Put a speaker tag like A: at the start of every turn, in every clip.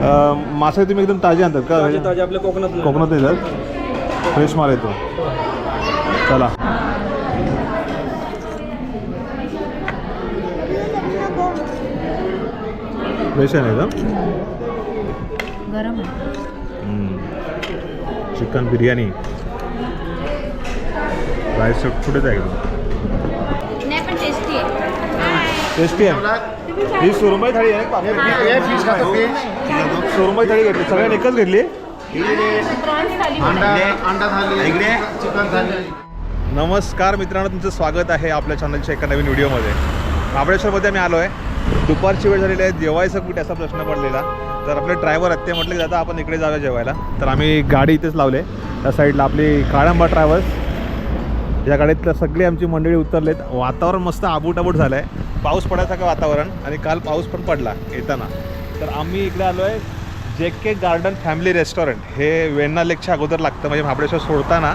A: अं, मासे तुम्ही एकदम ताजे आणतात
B: ताजे
A: का?
B: ताजे आपल्या कोकणात
A: कोकणात येतात. फ्रेश माल येतो. चला. फ्रेश आहे ना एकदम?
C: गरम आहे.
A: चिकन बिर्याणी. राईस कुठेच आहे एकदम
C: नाही पण टेस्टी आहे.
A: टेस्टी आहे. ही सुरमई थाळी आहे. सुरमई थाळी घेतली सगळ्यांनी एकच घेतली नमस्कार मित्रांनो तुमचं स्वागत आहे आपल्या चॅनलच्या एका नवीन व्हिडिओमध्ये. महाबळेश्वरमध्ये आम्ही आलो आहे दुपारची वेळ झालेली आहे जेवायचं कुठे असा प्रश्न पडलेला. तर आपले ड्रायव्हर आहेत ते म्हटले की दादा आपण इकडे जाऊया जेवायला. तर आम्ही गाडी इथेच लावले. त्या साईडला आपली काळंबा ट्रॅव्हल्स या गाडीतल्या सगळी आमची मंडळी उतरलेत. वातावरण मस्त आबूट आबूट झालं आहे पाऊस पडायसारखं वातावरण आणि काल पाऊस पण पडला येताना. तर आम्ही इकडे आलो आहे जे के गार्डन फॅमिली रेस्टॉरंट. हे वेण्णा लेकच्या अगोदर लागतं म्हणजे महाबळेश्वर सोडताना.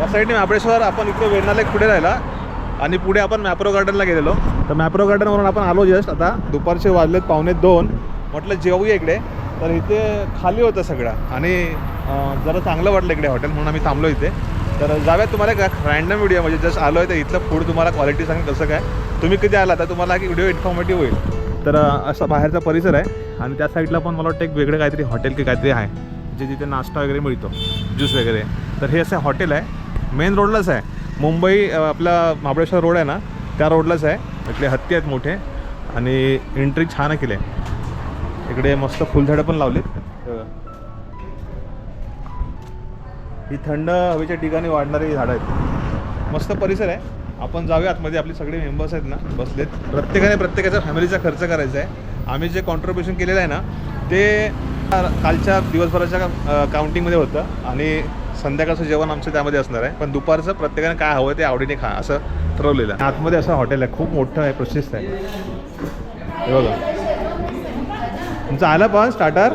A: या साईडने महाबळेश्वर आपण इकडे वेण्णा लेक पुढे राहिला. आणि पुढे आपण मॅप्रो गार्डनला गेलेलो. तर मॅप्रो गार्डनवरून आपण आलो जस्ट आता दुपारचे वाजलेत पावणे दोन. म्हटलं जेवूया इकडे. तर इथे खाली होतं सगळं. आणि जरा चांगलं वाटलं इकडे हॉटेल म्हणून आम्ही थांबलो इथे. तर जाऊयात तुम्हाला का रँडम व्हिडिओ म्हणजे जस्ट आलो आहे तर इथलं फूड तुम्हाला क्वालिटी सांगेल कसं काय. तुम्ही कधी आला तर तुम्हाला की व्हिडिओ इन्फॉर्मेटिव्ह होईल. तर असा बाहेरचा परिसर आहे आणि त्या साईडला पण मला वाटतं एक वेगळं काहीतरी हॉटेल की काहीतरी आहे जे जिथे नाश्ता वगैरे मिळतो ज्यूस वगैरे. तर हे असं हॉटेल आहे. मेन रोडलाच आहे. मुंबई आपला महाबळेश्वर रोड आहे ना त्या रोडलाच आहे. इकडे हत्ती आहेत मोठे आणि एंट्री छान केली आहे इकडे मस्त फुलझाडं पण लावलीत. ही थंड हवेच्या ठिकाणी वाढणारी झाडं आहेत. मस्त परिसर आहे. आपण जाऊया. आतमध्ये आपले सगळे मेंबर्स आहेत ना बसलेत. प्रत्येकाने प्रत्येकाचा फॅमिलीचा खर्च करायचा आहे. आम्ही जे कॉन्ट्रीब्युशन केलेलं आहे ना ते कालच्या दिवसभराच्या काउंटिंगमध्ये होतं आणि संध्याकाळचं जेवण आमचं त्यामध्ये असणार आहे. पण दुपारचं प्रत्येकाने काय हवं ते आवडीने खा असं ठरवलेलं आहे. आतमध्ये असं हॉटेल आहे खूप मोठं आहे प्रसिद्ध आहे. हे बघा. तुमचं आलं पण स्टार्टर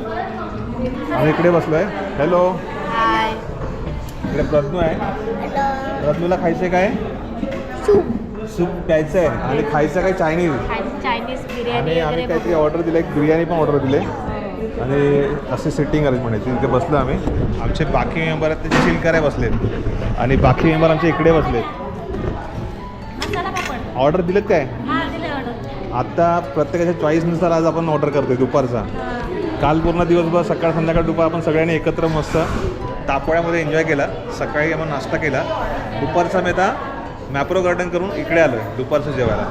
A: आम्ही इकडे बसलो आहे हॅलो इकडे प्रज्ञू आहे. प्रज्ञूला खायचं काय? सूप प्यायचं आहे आणि खायचं काय चायनीज
C: चायनीज
A: आणि आम्ही
C: वगैरे
A: काहीतरी ऑर्डर दिलं एक बिर्याणी पण ऑर्डर दिले आणि असे सिटिंग अरेंज म्हणायची इथे बसलो आम्ही. आमचे बाकी मेंबर आहेत ते चिल कराय बसलेत. आणि बाकी मेंबर आमचे इकडे बसलेत.
C: मसाला पापड.
A: ऑर्डर दिलेत काय?
C: हा दिले ऑर्डर
A: आता प्रत्येकाच्या चॉईसनुसार आज आपण ऑर्डर करतोय दुपारचा. काल पूर्ण दिवसभर सकाळ संध्याकाळ दुपार आपण सगळ्यांनी एकत्र मस्त तापोळ्यामध्ये एन्जॉय केला. सकाळी आपण नाश्ता केला. दुपारचा मी आता मॅप्रो गार्डन करून इकडे आलो आहे दुपारचं जेवायला.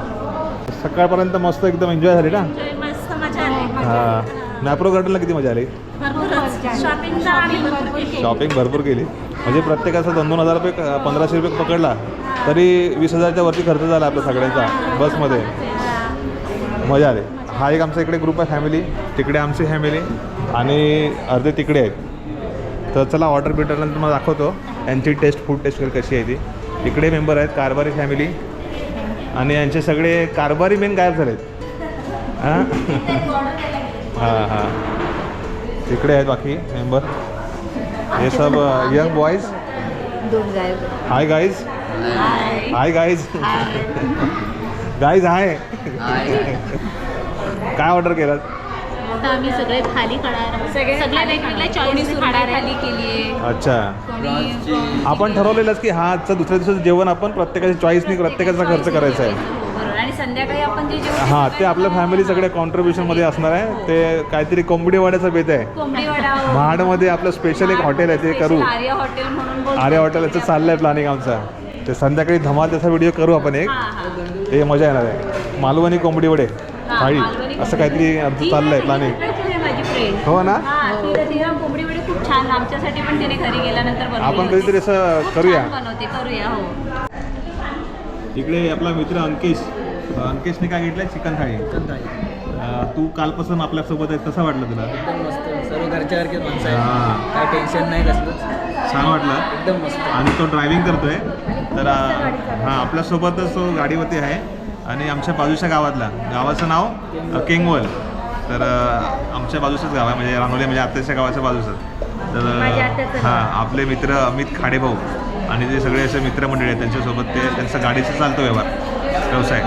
A: सकाळपर्यंत मस्त एकदम एन्जॉय झाली ना?
C: मस्त मजा आली.
A: हां. मॅप्रो गार्डनला किती मजा आली. शॉपिंग भरपूर केली. म्हणजे प्रत्येकाचा दोन दोन हजार रुपये पंधराशे रुपये पकडला तरी वीस हजारच्या वरती खर्च झाला आपल्या सगळ्यांचा बसमध्ये. मजा आली. हा एक आमचा इकडे ग्रुप आहे फॅमिली तिकडे आमची फॅमिली आणि अर्धे तिकडे आहेत. तर चला ऑर्डर भेटल्यानंतर तुम्हाला दाखवतो. यांची टेस्ट फूड टेस्ट कशी आहे ती. इकडे मेंबर आहेत कारभारी फॅमिली आणि यांचे सगळे कारभारी मेन गायब झालेत. हां? हां हां. तिकडे आहेत बाकी मेंबर हे सब young boys
C: guy
A: hi guys hi guys guys hi काय ऑर्डर केलं
C: आता आम्ही सगळे थाली खाणार सगळे वेगवेगळ्या चॉईस खाणार थाली केली
A: अच्छा.
C: कोणी
A: आपण ठरवलेलंच की हा आजचा दुसऱ्या दिवसाचं जेवण आपण प्रत्येकाच्या चॉईसनी प्रत्येकाचा खर्च करायचा आहे.
C: बरोबर. आणि संध्याकाळी आपण जे जेवण
A: हां ते आपल्या फॅमिली सगळ्या कॉन्ट्रीब्युशनमध्ये असणार आहे. ते काहीतरी कोंबडी वाड्याचं बेत आहे.
C: कोंबडी वडा
A: महाडमध्ये आपलं स्पेशल एक हॉटेल आहे ते करू.
C: आर्य हॉटेल म्हणून बोलतो.
A: आर्या हॉटेलचं चाललं आहे प्लॅनिंग आमचा. ते संध्याकाळी धमाल त्याचा व्हिडिओ करू आपण एक.
C: हा, हा.
A: ते मजा येणार आहे. मालवणी कोंबडी वडे
C: हा,
A: थाळी असं. काहीतरी आमचं
C: ती
A: चाललं आहे
C: माझी
A: प्लॅनिंग हो ना?
C: हा तिला तिला कोंबडी वडे खूप छान आमच्यासाठी पण तिने घरी गेल्यानंतर बनवली
A: आपण. कधीतरी असं करूया
C: छान बनवते करूया हो.
A: इकडे आपला मित्र अंकेश. अंकेशने काय घेतलंय? चिकन थाळी. तू कालपासून आपल्यासोबत आहे कसं वाटलं तुला?
B: एकदम मस्त. सर्व घरच्यासारखेच माणसं
A: हा.
B: आहे काय टेन्शन नाही कसलंच
A: छान वाटलं.
B: एकदम मस्त.
A: आणि तो ड्रायव्हिंग करतोय. तर हां आपल्यासोबतच तो गाडीवरती आहे. आणि आमच्या बाजूच्या गावातला. गावाचं नाव केंगवल. तर आमच्या बाजूचंच गाव आहे म्हणजे रानोली म्हणजे आत्याच्या गावाच्या बाजूचं. तर हां आपले मित्र अमित खाडेभाऊ आणि जे सगळे असे मित्रमंडळी आहेत त्यांच्यासोबत ते त्यांचा गाडीचा चालतो व्यवहार व्यवसाय.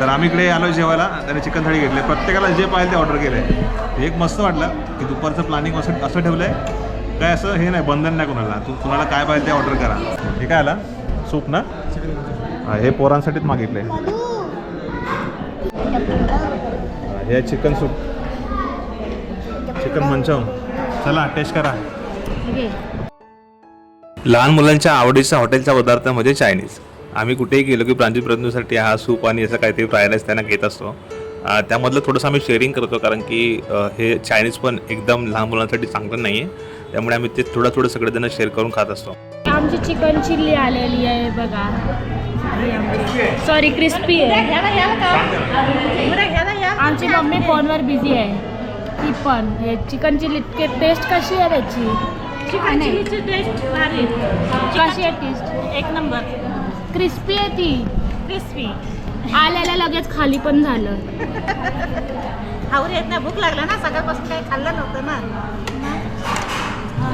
A: तर आम्ही इकडे आलो जेवायला त्याने चिकन थाळी घेतली. प्रत्येकाला जे पाहिजे ते ऑर्डर केलं आहे एक मस्त वाटलं की दुपारचं प्लॅनिंग असं असं ठेवलं आहे काय असं हे नाही बंधन नाही कोणाला. तू कुणाला काय पाहिजे ते ऑर्डर करा. हे काय आला? सूप ना? हा, हे पोरांसाठीच मागितले हे चिकन सूप. चिकन मंचम. चला टेस्ट करा. लहान मुलांच्या आवडीचा हॉटेलचा पदार्थ म्हणजे चायनीज. आम्ही कुठेही गेलो की प्रांजल प्रयत्नासाठी हा सूप आणि असं काहीतरी फ्राय राईस त्यांना घेत असतो. त्यामधलं थोडंसं आम्ही शेअरिंग करतो कारण की हे चायनीज पण एकदम लहान मुलांसाठी चांगलं नाही आहे त्यामुळे आम्ही ते थोडं थोडं सगळेजण शेअर करून खात असतो.
D: आमची चिकन चिल्ली आलेली आहे बघा. सॉरी क्रिस्पी आहे. आमची मम्मी फोनवर बिझी आहे. ती पण. हे चिकन चिल्ली टेस्ट कशी आहे त्याची?
C: चिकन चिलीची टेस्ट भारी.
D: कशी आहे टेस्ट
C: एक नंबर.
D: क्रिस्पी आहे ती.
C: क्रिस्पी
D: आल्याला लगेच खाली पण झालं.
C: खाऊन येत नाही भूक लागला ना सकाळपासून काही खाल्लं नव्हतं ना.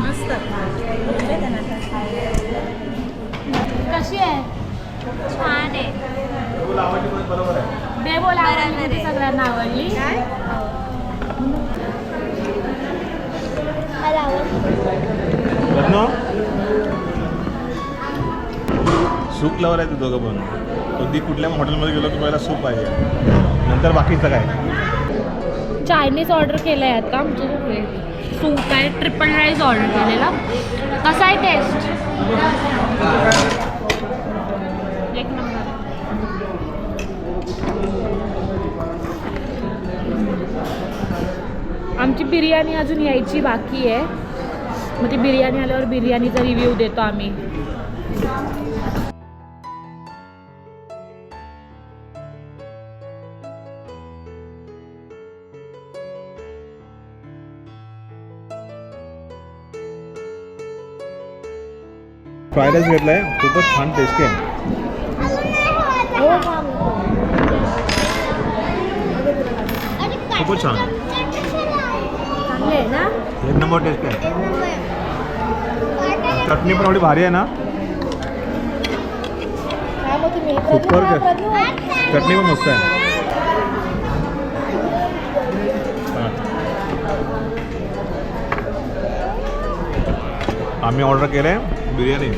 C: मस्त.
D: कशी आहे?
C: छान आहे.
D: बेबोल आवडली ती सगळ्यांना आवडली?
C: काय?
A: सूप लवर आहे ते दोघं पण. कधी कुठल्या हॉटेलमध्ये गेलो की पहिला सूप पाहिजे नंतर बाकीचं काय?
D: चायनीज ऑर्डर केलं आहे आता आमच्या सूप आहे ट्रिपल राईस ऑर्डर केलेला. कसा आहे टेस्ट एक नंबर आमची बिर्याणी अजून यायची बाकी आहे. मग ती बिर्याणी आल्यावर बिर्याणीचा रिव्ह्यू देतो आम्ही.
A: फ्राईड राईस घेतलाय. खूपच छान टेस्टी आहे. खूपच छान.
D: आहे
A: एक नंबर टेस्ट आहे. चटणी पण एवढी भारी आहे ना? सुपर चटणी पण मस्त आहे. आम्ही ऑर्डर केलं आहे बिर्याणी.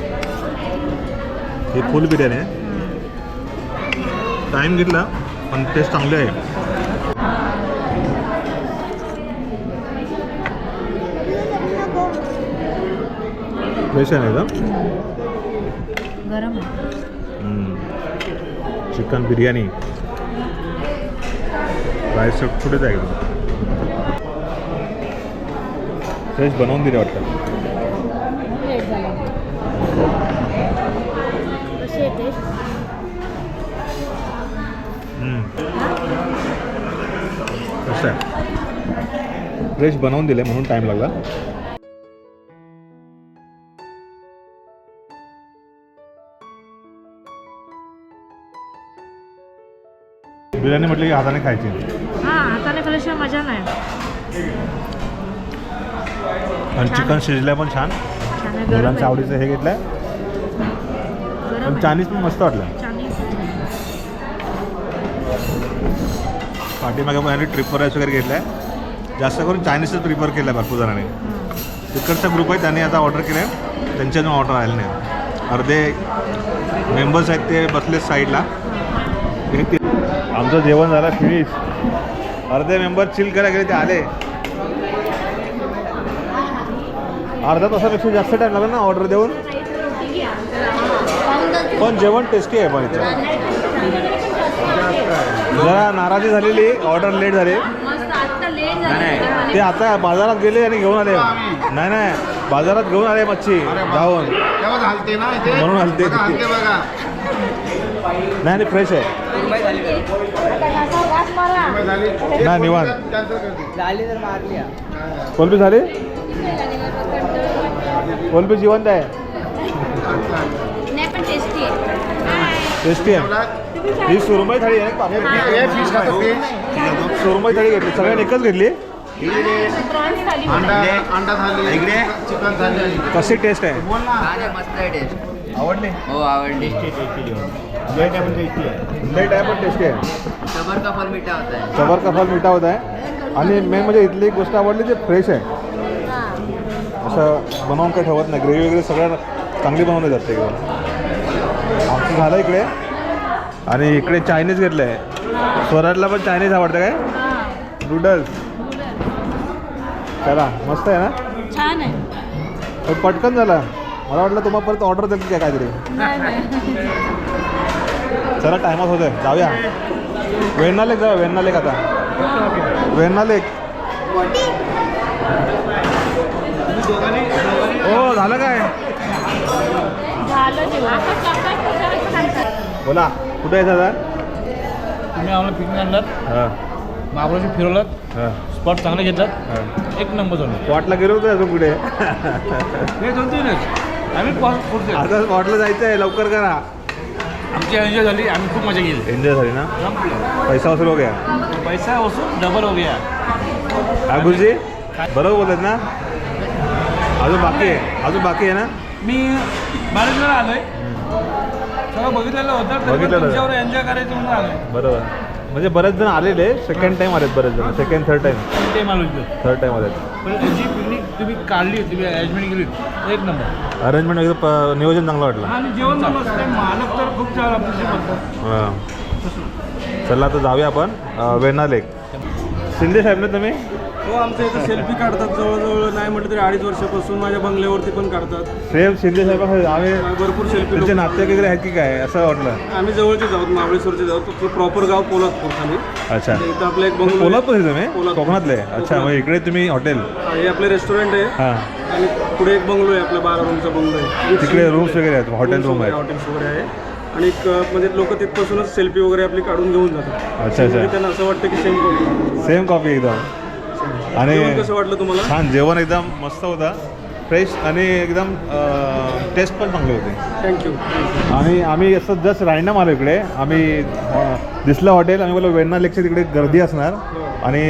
A: ही फुल बिर्याणी आहे. टाईम घेतला पण टेस्ट चांगली आहे. फ्रेश आहे ना एकदम?
D: गरम
A: चिकन बिर्याणी. राईस कुठेच आहे फ्रेश बनवून दिले वाटतं.
D: कशी आहे टेस्ट
A: हम्म. कसं आहे. फ्रेश बनवून दिले म्हणून टाईम लागला. बिर्याणी म्हटली की हाताने खायची.
D: हां हाताने खाल्ल्याशिवाय मजा नाही.
A: आणि चिकन शिजलंय पण छान. मुलांच्या
D: आहे.
A: आवडीचं हे घेतलंय? पण
D: आहे.
A: चायनीज पण मस्त वाटलं. पाठीमागे पण यांनी ट्रिपर राईस वगैरे घेतलाय. जास्त करून चायनीजच प्रिफर केलं आहे भरपूर जणांनी. तिकडचा ग्रुप आहे त्यांनी आता ऑर्डर केलं आहे त्यांच्या अजून ऑर्डर आले नाही. अर्धे मेंबर्स आहेत ते बसले साईडला आमचं जेवण झालं फिनिश अर्धे मेंबर चिल करायला गेले ते आले. अर्धा तासापेक्षा जास्त टाईम लागला ना ऑर्डर देऊन? पण जेवण टेस्टी आहे पण इथं. जरा नाराजी झालेली ऑर्डर लेट झाली. ते आता बाजारात गेले आणि घेऊन आले. नाही नाही बाजारात घेऊन आले मच्छी जाऊन.
E: तेव्हा घालते ना इथे.
A: म्हणून हलते.
E: बघा
A: नाही फ्रेश आहे. नाही निवांत. कोलबी झाली? कोलबी जिवंत आहे.
C: नाही पण टेस्टी आहे.
A: टेस्टी आहे. ही सुरमई थाळी आहे.
E: फिश खातो फिश
A: सुरमई थाळी घेतली. सगळ्यांनी एकच घेतली?
E: अंडा अंडा थाली चिकन थाली.
A: कशी टेस्ट आहे?
E: बोल ना.
B: छान आहे मस्त आहे टेस्ट
A: आवडली?
B: हो आवडली.
E: लेट आहे पण टेस्टी आहे.
A: लेट आहे पण टेस्टी आहे.
B: सबर का फल मीठा होता है
A: सबर का फल मिठा होत आहे. आणि मेन म्हणजे इथली एक गोष्ट आवडली ते फ्रेश आहे. असं बनवून काय ठेवत नाही. ग्रेव्ही वगैरे सगळं चांगली बनवली जाते इकडं आमचं झालं इकडे. आणि इकडे चायनीज घेतलं आहे स्वराजला पण चायनीज आवडतं काय? नूडल्स. चला मस्त आहे ना?
C: छान आहे.
A: पटकन झाला. मला वाटलं तुम्हाला परत ऑर्डर की काय काहीतरी. चला टायमात होतोय. जाऊया. वेण्णा लेक जाऊया वेण्णा लेक आता. वेण्णा लेक. हो झालं काय? बोला कुठे आहे दादा?
F: तुम्ही आम्हाला पिकनिक आणलात.
A: हां.
F: महाबळेश्वर फिरवलात.
A: हां.
F: स्पॉट चांगले घेतलात.
A: हां.
F: एक नंबर झालं.
A: स्पॉटला गेलो होतो अजून कुठे
F: हे दोन तीनच आम्ही.
A: आता स्पॉटला जायचं आहे लवकर करा.
F: आमची एन्जॉय झाली आम्ही खूप मजा केली.
A: एन्जॉय झाली ना. पैसा वसूल हो गया.
F: पैसा वसूल डबल हो गया.
A: हा गुरुजी बरोबर बोलत ना? अजून बाकी आहे? अजून बाकी आहे ना?
F: मी बाळेश्वर आलोय. सगळं बघितलेलं होतं तरी पण
A: बघितलेलं.
F: तुमच्यावर एन्जॉय करायचं म्हणून आलोय.
A: बरोबर. म्हणजे बरेच जण आलेले सेकंड टाइम आलेत बरेच जण. सेकंड थर्ड टाइम
F: ते
A: थर्ड टाइम आलेत.
F: पण जी पिकनिक तुम्ही काढली तुम्ही अरेंजमेंट केली. एक नंबर.
A: अरेंजमेंट एकदम प- नियोजन चांगलं वाटलं.
F: आणि जेवण पण मस्त आहे. मालक तर खूप छान आपल्याशी बोलतात
A: हां. चला आता जाऊया आपण अं, वेण्णा लेक. शिंदे साहेब ना तुम्ही?
G: हो आमच्या इथं सेल्फी काढतात जवळजवळ नाही म्हटलं तरी अडीच वर्षापासून माझ्या बंगल्यावरती पण काढतात.
A: सेम शिंदे साहेब आम्ही
G: भरपूर सेल्फी
A: त्यांचे नाते वगैरे आहेत की काय असं वाटलं?
G: आम्ही जवळचेच आहोत महाबळेश्वरचे आहोत. प्रॉपर गाव पोलादपूर खाली.
A: अच्छा.
G: इथं आपलं एक बंगलो आहे.
A: कोल्हापूर आहे तुम्ही?
G: कोल्हापूर.
A: कोकणातले? अच्छा. मग इकडे तुम्ही हॉटेल
G: हे आपले रेस्टॉरंट आहे.
A: हां.
G: आणि पुढे एक बंगलो आहे आपला बारा रूमचा बंगलो आहे.
A: तिकडे रूम्स वगैरे आहेत हॉटेल रूम आहेत.
G: हॉटेल्स वगैरे आहे. आणि एक, अं, म्हणजे लोक तिथपासूनच सेल्फी वगैरे आपली काढून घेऊन जातात.
A: अच्छा अच्छा.
G: म्हणजे त्यांना असं वाटतं की सेम कॉपी
A: सेम कॉफी एकदम. आणि
G: कसं वाटलं तुम्हाला?
A: छान जेवण एकदम मस्त होतं. फ्रेश आणि एकदम टेस्ट पण चांगली होती.
G: थँक्यू
A: आणि आम्ही असं जस्ट रॅन्डम आलो इकडे. आम्ही अं, दिसलं हॉटेल आम्ही बोललो वेण्णा लेकच्या तिकडे गर्दी असणार आणि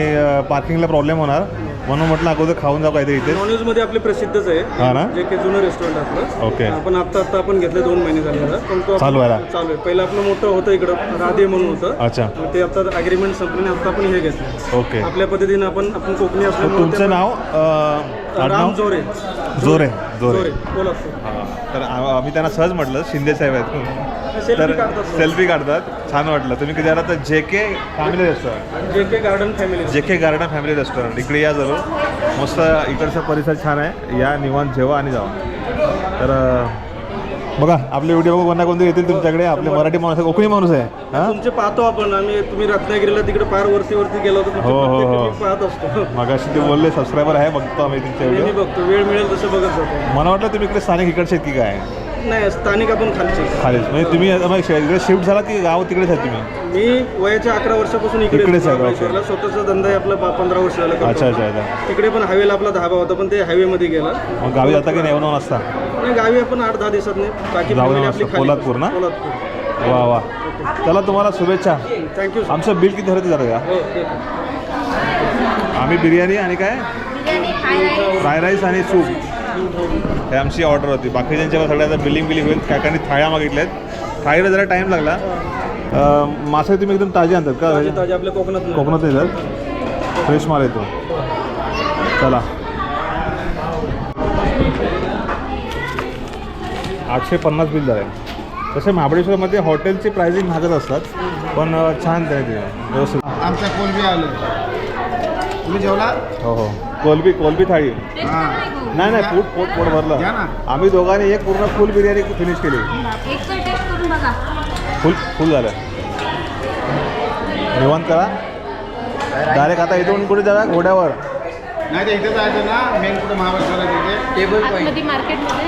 A: पार्किंगला प्रॉब्लेम होणार. म्हणून म्हटलं अगोदर खाऊन जाऊ काहीतरी इथे
G: नॉनव्हेजमध्ये आपले प्रसिद्धच आहे
A: हा ना?
G: जे की जुनं रेस्टॉरंट आपलं
A: ओके.
G: आपण आता आता आपण घेतलं दोन महिने झाले आता. पण तो आपण-
A: चालू आहे?
G: चालू आहे पहिलं आपलं मोठं होतं इकडं राधे म्हणून होतं
A: अच्छा
G: मग ते आता अग्रीमेंट संपल्याने आता आपण हे घेतलं
A: ओके
G: आपल्या पद्धतीने आपण आपण कोकणी असल्यामुळे
A: तुमचं
G: ते-
A: नाव अं,
G: राम
A: आडनाव?
G: जोरे
A: जोरे जोरे
G: जोरे कोल्हापूर
A: हां. तर आ- आम्ही त्यांना सहज म्हटलं शिंदे साहेब आहेत तर सेल्फी काढतात छान वाटलं. तुम्ही कधी आला तर जे के फॅमिली रेस्टॉरंट
G: जे के गार्डन फॅमिली
A: जे के गार्डन फॅमिली रेस्टॉरंट इकडे या जरूर. मस्त इकडचा परिसर छान आहे. या निवांत जेवा आणि जावा. तर बघा आपले व्हिडिओ बघून कोणा कोणते येतील तुमच्याकडे? आपले मराठी माणूस आहे कोकणी माणूस आहे. हां?
G: तुमचे पाहतो आपण. आम्ही तुम्ही रत्नागिरीला तिकडे फार वरती वरती गेलो होतो
A: हो, हो, हो.
G: पाहत असतो.
A: मगाशी ते बोलले सबस्क्रायबर आहे बघतो आम्ही तुमचे
G: नेहमी
A: व्हिडिओ
G: बघतो. वेळ मिळेल तसं बघत जातो.
A: मला वाटलं तुम्ही इकडे स्थानिक इकडचे की काय?
G: नाही स्थानिक आपण खालचे.
A: खालीच. म्हणजे तुम्ही आता मग शे- इकडे शिफ्ट झाला की गाव तिकडेच आहे तुम्ही?
G: मी वयाच्या अकरा वर्षापासून इकडे
A: इकडेच आहे,
G: महाबळेश्वरला स्वतःचा धंदा आहे आपला पा- पंधरा वर्ष झालं करतो.
A: अच्छा अच्छा अच्छा.
G: तिकडे पण हायवेला आपला धाबा होता पण ते हायवेमध्ये गेला.
A: मग गावी जाता की नाही येऊन असता?
G: आणि गावी आपण आठ दहा दिवसात नाही. बाकी
A: जाऊन
G: family खाली.
A: पोलादपूर ना?
G: पोलादपूर.
A: वा वा. चला तुम्हाला शुभेच्छा.
G: थँक्यू
A: आमचं बिल किती झालं ते जरा
G: हो ठीक आहे.
A: आम्ही बिर्याणी आणि काय? फ्राय राईस आणि सूप. हे आमची ऑर्डर होती. बाकीच्यांच्या सगळ्या बिलिंग बिलिंग होईल. काय काही थाळ्या मागितल्यात थाळीला जरा टाईम लागला. अं, मासे तुम्ही एकदम ताजे आणतात का?
G: ताजे आपल्या कोकणात.
A: कोकणात येतात. फ्रेश माल येतो. चला. आठशे पन्नास बिल झालं. तसे महाबळेश्वरमध्ये हॉटेलची प्राइसिंग महागच असतात. पण छान ते ते. व्यवस्थित.
E: आमचा कोलबी आलं. तुम्ही जेवला?
A: हो हो. कोलबी कोलबी थाळी.
E: हां
A: नाही नाही पोट पोट पोट
E: घ्या
A: भरलं
E: ना.
A: आम्ही दोघांनी एक पूर्ण फुल बिर्याणी फिनिश केली.
C: एक तर टेस्ट करून बघा.
A: फुल फुल झालं. निवांत करा. डायरेक्ट आता इथून कुठे जाऊया घोड्यावर.
E: नाही ते इथे जायचं ना. मेन कुठं महाबळेश्वरला तिथे
B: टेबल पॉईंट
D: आतमध्ये मार्केटमध्ये.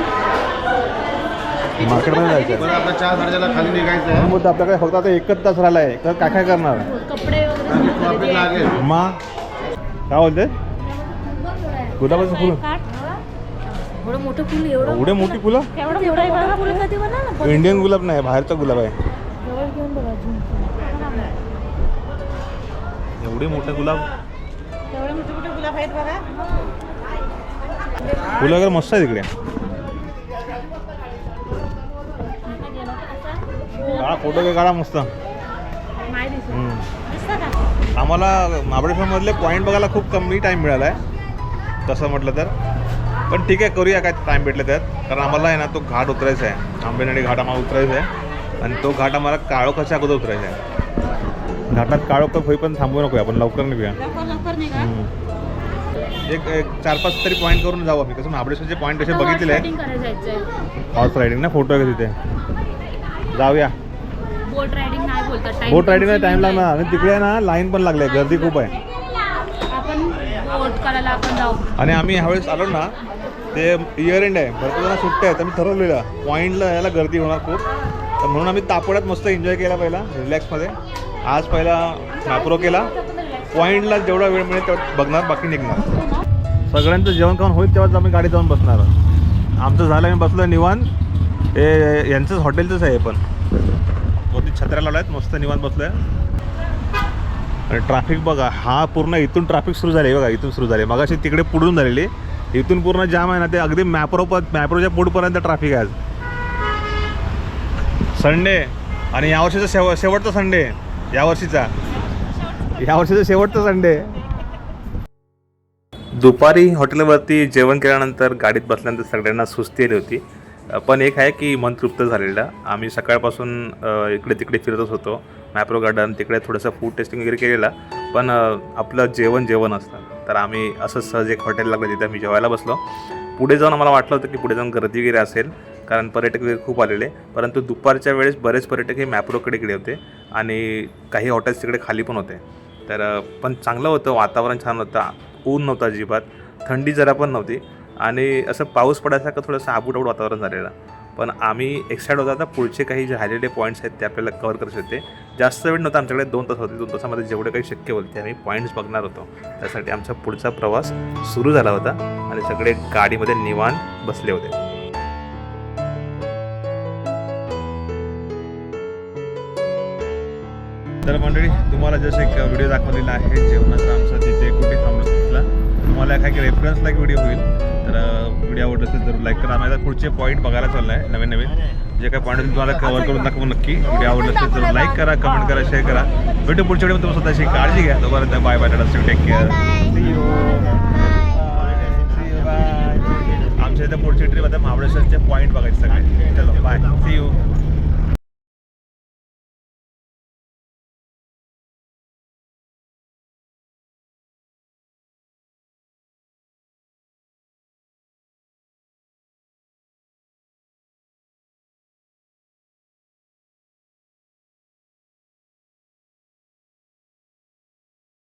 A: मार्केटमध्ये जायचं.
E: बरं आपलं चार साडेचारला खाली निघायचं
A: म्हणून
E: आहे
A: बोलतो आपल्याकडे फक्त आता एकच तास राहिला आहे तर काय काय करणार?
D: कपडे वगैरे
E: आणि
D: सगळं
E: ट्रॉफिक
D: खरेदी आहे.
E: लागेल.
A: मा काय बोलते? गुलाबाचं फुल.
D: एवढं मोठं फुल एवढं
A: एवढे मोठी फुलं?
D: एवढं कधी
A: इंडियन गुलाब नाही बाहेरचा गुलाब आहे.
D: जवळ घेऊन बघा zoom करून.
A: एवढे मोठे गुलाब.
D: एवढे मोठे मोठे गुलाब आहेत बघा.
A: फुलं वगैरे मस्त आहे तिकडे काढा फोटो काय काढा मस्त. आम्हाला महाबळेश्वरमधले पॉईंट बघायला खूप कमी टाईम मिळाला आहे तसं म्हटलं तर. पण ठीक आहे करूया काय टाईम भेटलं त्यात कारण आम्हाला आहे ना तो घाट उतरायचा आहे. आंबेनळी घाट आम्हाला उतरायचा आहे. आणि तो घाट आम्हाला काळोखाच्या अगोदर उतरायचा आहे. घाटात काळोख होईपर्यंत थांबू नको आपण लवकर निघूया. एक एक चार पाच तरी पॉईंट करून जाऊ आम्ही. कसं महाबळेश्वरचे पॉईंट असे बघितले? हॉर्स रायडिंग ना फोटो आहे का तिथे? जाऊया.
D: बोट रायडिंग नाही
A: बोट रायडिंगला
D: consuming
A: टाइम. लागणार. आणि तिकडे ना लाईन पण लागली. गर्दी खूप आहे
D: आपण बोट करायला आपण जाऊ
A: आणि आम्ही ह्यावेळेस आलो ना ते इयर एंड आहे. भरपूर जण सुट्टे आहेत. आम्ही ठरवलेलं पॉईंटला यायला गर्दी होणार खूप. तर म्हणून आम्ही तापोड्यात मस्त एन्जॉय केला पहिला रिलॅक्समध्ये आज पहिला मॅप्रो केला. पॉईंटला जेवढा वेळ मिळेल तेवढं बघणार बाकी निघणार. सगळ्यांचं जेवण खाऊन होईल तेव्हाच आम्ही गाडी जाऊन बसणार. आमचं झालं आम्ही बसलो निवान हे यांचंच हॉटेलचंच आहे पण. वरती छत्र्या लावल्या आहेत मस्त निवांत आहे आणि ट्रॅफिक बघा हा पूर्ण इथून ट्रॅफिक सुरू झाले बघा इथून सुरू झाले मगाशी तिकडे पुढून झालेली. इथून पूर्ण जाम आहे ना ते अगदी मॅप्रो मॅप्रोच्या पुढपर्यंत ट्रॅफिक आहे आज. संडे आणि यावर्षीचा शेव शेवटचा संडे यावर्षीचा यावर्षीचा शेवटचा संडे दुपारी हॉटेलवरती जेवण केल्यानंतर गाडीत बसल्यानंतर सगळ्यांना सुस्ती आली होती. पण एक आहे की मन तृप्त झालेलं. आम्ही सकाळपासून इकडे तिकडे फिरतच होतो. मॅप्रो गार्डन तिकडे थोडंसं फूड टेस्टिंग वगैरे केलेलं. पण आपलं जेवण जेवण असतं. तर आम्ही असं सहज एक हॉटेल लागलं तिथे. आम्ही जेवायला बसलो. पुढे जाऊन आम्हाला वाटलं होतं की पुढे जाऊन गर्दी वगैरे असेल कारण पर्यटक वगैरे खूप आलेले. परंतु दुपारच्या वेळेस बरेच पर्यटक हे मॅप्रोकडे गेले होते आणि काही हॉटेल्स तिकडे खाली पण होते. तर पण चांगलं होतं. वातावरण छान होतं. ऊन नव्हतं अजिबात. थंडी जरा पण नव्हती. आणि असं पाऊस पडायसारखं थोडंसं आबूट आबूट वातावरण झालेलं. पण आम्ही एक्साईड होता. आता पुढचे काही जे राहिलेले पॉईंट्स आहेत ते आपल्याला कवर करायचे होते जास्त वेळ नव्हता आमच्याकडे दोन तास होते. दोन तासामध्ये जेवढे काही शक्य होते ते आम्ही पॉईंट्स बघणार होतो. त्यासाठी आमचा पुढचा प्रवास सुरू झाला होता आणि सगळे गाडीमध्ये निवांत बसले होते. तर मंडळी तुम्हाला जसं एक व्हिडिओ दाखवलेला आहे जेवणाचा आमचा तिथे कुठे थांबलो तिथला. तुम्हाला काय की रेफरन्सला एक व्हिडिओ होईल तर व्हिडिओ आवडत असेल तर लाईक करा. आम्ही आता पुढचे पॉईंट बघायला चाललं आहे नवीन नवीन. जे काय पॉईंट तुम्हाला कव्हर करून दाखवू नक्की. व्हिडिओ आवडत असेल तर लाईक करा कमेंट करा शेअर करा. भेटू पुढच्या व्हिडिओ तुम्ही स्वतःची काळजी घ्या. तोपर्यंत bye bye tata take care आमच्या इथे पुढची ट्रिप आता महाबळेश्वरचे पॉईंट बघायचे सगळे. चलो बाय सी यू